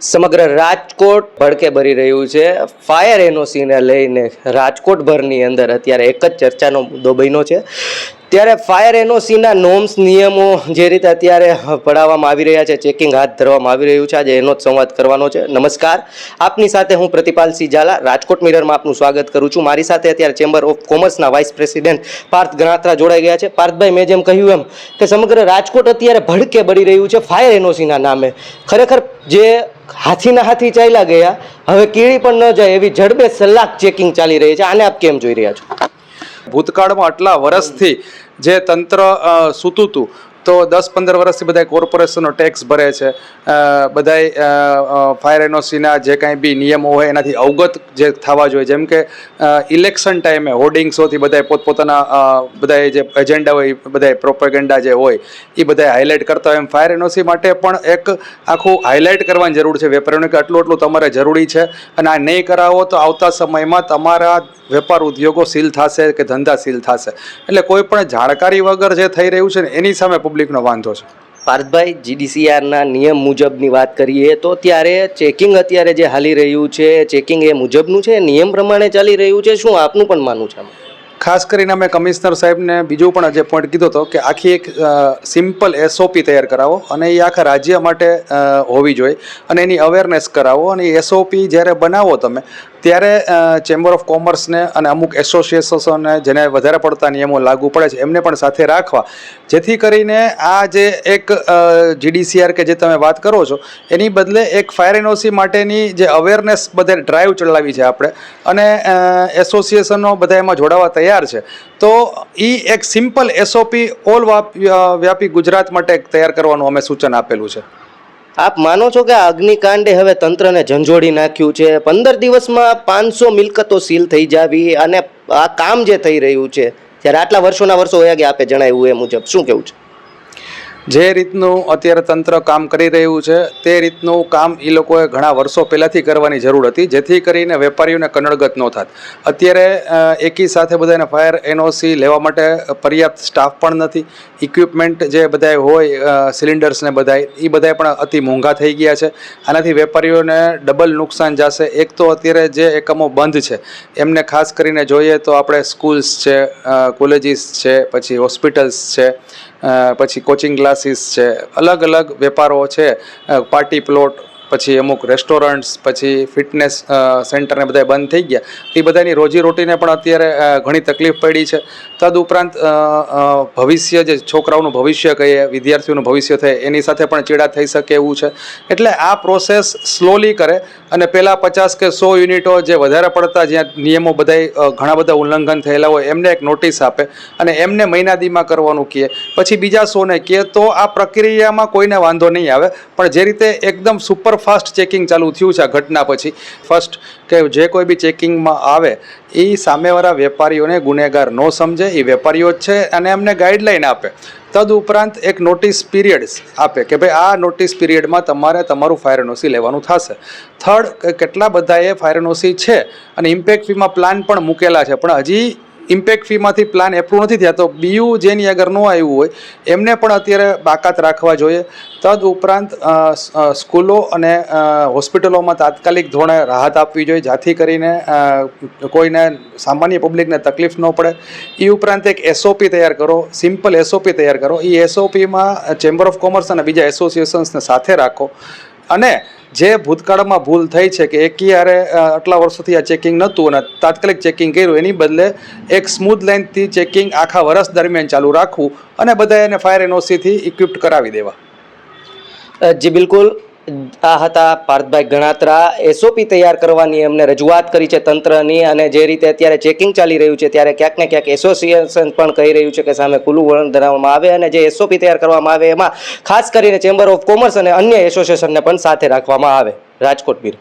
સમગ્ર રાજકોટ ભડકે ભરી રહ્યું છે. ફાયર એનઓસીને લઈને રાજકોટભરની અંદર અત્યારે એક જ ચર્ચાનો મુદ્દો બન્યો છે. ત્યારે ફાયર એનઓસીના નોમ્સ નિયમો જે રીતે અત્યારે પડાવવામાં આવી રહ્યા છે ચેકિંગ હાથ ધરવામાં આવી રહ્યું છે, આજે એનો જ સંવાદ કરવાનો છે. નમસ્કાર. આપની સાથે હું પ્રતિપાલસિંહ ઝાલા, રાજકોટ મિરરમાં આપનું સ્વાગત કરું છું. મારી સાથે અત્યારે ચેમ્બર ઓફ કોમર્સના વાઇસ પ્રેસિડેન્ટ પાર્થ ગણાત્રા જોડાઈ ગયા છે. પાર્થભાઈ, મેં જેમ કહ્યું એમ કે સમગ્ર રાજકોટ અત્યારે ભડકે બળી રહ્યું છે ફાયર એનઓસીના નામે. ખરેખર જે હાથીના હાથી ચાલ્યા ગયા, હવે કીડી પણ ન જાય એવી ઝડપે સલાક ચેકિંગ ચાલી રહી છે. આને આપ કેમ જોઈ રહ્યા છો? ભૂતકાળમાં આટલા વર્ષથી જે તંત્ર સૂતું હતું. તો દસ પંદર વર્ષથી બધા કોર્પોરેશનો ટેક્સ ભરે છે. બધા ફાયર એનઓસીના જે કાંઈ બી નિયમો હોય એનાથી અવગત જે થવા જોઈએ. જેમ કે ઇલેક્શન ટાઈમે હોર્ડિંગ્સોથી બધા પોતપોતાના બધા જે એજન્ડા હોય બધા પ્રોપેગેન્ડા જે હોય એ બધા હાઇલાઇટ કરતા હોય. એમ ફાયર એનઓસી માટે પણ એક આખું હાઇલાઇટ કરવાની જરૂર છે વેપારીઓને કે આટલું આટલું તમારે જરૂરી છે અને આ નહીં કરાવો તો આવતા સમયમાં તમારા વેપાર ઉદ્યોગો સીલ થશે કે ધંધા સીલ થશે. એટલે કોઈ પણ જાણકારી વગર જે થઈ રહ્યું છે ને એની સામે પબ્લિકનો વાંધો છે. પાર્થભાઈ જીડીસીઆરના નિયમ મુજબની વાત કરીએ તો ત્યારે ચેકિંગ અત્યારે જે હાલી રહ્યું છે ચેકિંગ એ મુજબનું છે નિયમ પ્રમાણે ચાલી રહ્યું છે શું આપનું પણ માનવું છે ખાસ કરીને અમે કમિશનર સાહેબને બીજું પણ જે પોઈન્ટ કીધો હતો કે આખી એક સિમ્પલ એસઓપી તૈયાર કરાવો અને એ આખા રાજ્ય માટે હોવી જોઈએ અને એની અવેરનેસ કરાવો અને એસઓપી જ્યારે બનાવો તમે ત્યારે ચેમ્બર ઓફ કોમર્સને અને અમુક એસોસિએશનોને જેને વધારે પડતા નિયમો લાગુ પડે છે, એમને પણ સાથે રાખવા. જેથી કરીને આ જે એક જીડીસીઆર કે જે તમે વાત કરો છો, એની બદલે એક ફાયર એનઓસી માટેની જે અવેરનેસ બધે ડ્રાઈવ ચલાવી છે આપણે. અને એસોસિએશનો બધા એમાં જોડાવા તૈયાર છે. તો એ એક સિમ્પલ એસઓપી ઓલ વ્યાપી ગુજરાત માટે તૈયાર કરવાનું અમે સૂચન આપેલું છે. આપ માનો છો કે આ અગ્નિકાંડે હવે તંત્રને ઝંઝોડી નાખ્યું છે? પંદર દિવસમાં પાંચસો મિલકતો સીલ થઈ જાવી અને આ કામ જે થઈ રહ્યું છે, ત્યારે આટલા વર્ષોના વર્ષો વયા કે આપે જણાવ્યું એ મુજબ. શું કેવું છે? જે રીતનું અત્યારે તંત્ર કામ કરી રહ્યું છે, તે રીતનું કામ એ લોકોએ ઘણા વર્ષો પહેલાંથી કરવાની જરૂર હતી, જેથી કરીને વેપારીઓને કનડગત ન થાત. અત્યારે એકી સાથે બધાને ફાયર એનઓસી લેવા માટે પર્યાપ્ત સ્ટાફ પણ નથી. ઇક્વિપમેન્ટ જે બધાય હોય સિલિન્ડર્સને બધાએ એ બધાય પણ અતિ મોંઘા થઈ ગયા છે. આનાથી વેપારીઓને ડબલ નુકસાન જશે. એક તો અત્યારે જે એકમો બંધ છે, એમને ખાસ કરીને જોઈએ તો આપણે સ્કૂલ્સ છે કોલેજીસ છે, પછી હોસ્પિટલ્સ છે પછી કોચિંગ ક્લાસીસ છે. અલગ અલગ વેપારો છે. પાર્ટી પ્લોટ પછી અમુક રેસ્ટોરન્ટ્સ પછી ફિટનેસ સેન્ટરને બધા બંધ થઈ ગયા. એ બધાની રોજીરોટીને પણ અત્યારે ઘણી તકલીફ પડી છે. તદુપરાંત અ, અ, ભવિષ્ય જે છોકરાઓનું ભવિષ્ય કહીએ વિદ્યાર્થીઓનું ભવિષ્ય થાય એની સાથે પણ ચેડા થઈ શકે એવું છે. એટલે આ પ્રોસેસ સ્લોલી કરે અને પહેલાં પચાસ કે સો યુનિટો જે વધારે પડતા જ્યાં નિયમો બધાય ઘણા બધા ઉલ્લંઘન થયેલા હોય એમને એક નોટિસ આપે અને એમને મહિનાદીમાં કરવાનું કહે પછી બીજા સોને કહે તો આ પ્રક્રિયામાં કોઈને વાંધો નહીં આવે. પણ જે રીતે એકદમ સુપરફાસ્ટ ચેકિંગ ચાલુ થયું છે આ ઘટના પછી. ફર્સ્ટ કે જે કોઈ બી ચેકિંગમાં આવે, એ સામેવાળા વેપારીઓને ગુનેગાર ન સમજે, એ વેપારીઓ જ છે અને એમને ગાઈડલાઈન આપે. તદ ઉપરાંત એક નોટિસ પીરિયડ આપે કે ભાઈ આ નોટિસ પીરિયડમાં તમારે તમારું ફાયર એનઓસી લેવાનું થશે. થર્ડ કેટલા બધાએ ફાયર એનઓસી છે અને ઇમ્પેક્ટ ફીમાં પ્લાન પણ મૂકેલા છે. પણ હજી ઇમ્પેક્ટ ફીમાંથી પ્લાન એપ્રુવ નથી થયા, તો બીયુ જેની આગળ ન આવ્યું હોય, એમને પણ અત્યારે બાકાત રાખવા જોઈએ. તદ ઉપરાંત સ્કૂલો અને હોસ્પિટલોમાં તાત્કાલિક ધોરણે રાહત આપવી જોઈએ, જેથી કરીને કોઈને સામાન્ય પબ્લિકને તકલીફ ન પડે. એ ઉપરાંત એક એસઓપી તૈયાર કરો સિમ્પલ એસઓપી તૈયાર કરો. એ એસઓપીમાં ચેમ્બર ઓફ કોમર્સ અને બીજા એસોસિએશન્સને સાથે રાખો. અને જે ભૂતકાળમાં ભૂલ થઈ છે કે એક યારે આટલા વર્ષોથી આ ચેકિંગ નહોતું અને તાત્કાલિક ચેકિંગ કર્યું, એની બદલે એક સ્મૂથ લાઇનથી ચેકિંગ આખા વર્ષ દરમિયાન ચાલુ રાખવું અને બધા એને ફાયર એનઓસીથી ઇક્વિપ્ડ કરાવી દેવા. જી, બિલકુલ. આ હતા પાર્થભાઈ ગણાત્રા. એસઓપી તૈયાર કરવાની એમને રજૂઆત કરી છે તંત્રની અને જે રીતે અત્યારે ચેકિંગ ચાલી રહ્યું છે ત્યારે ક્યાંક ને ક્યાંક એસોસિએશન પણ કહી રહ્યું છે કે સામે ખુલ્લું વલણ ધરાવવામાં આવે અને જે એસઓપી તૈયાર કરવામાં આવે એમાં ખાસ કરીને ચેમ્બર ઓફ કોમર્સ અને અન્ય એસોસિએશનને પણ સાથે રાખવામાં આવે. રાજકોટ બીર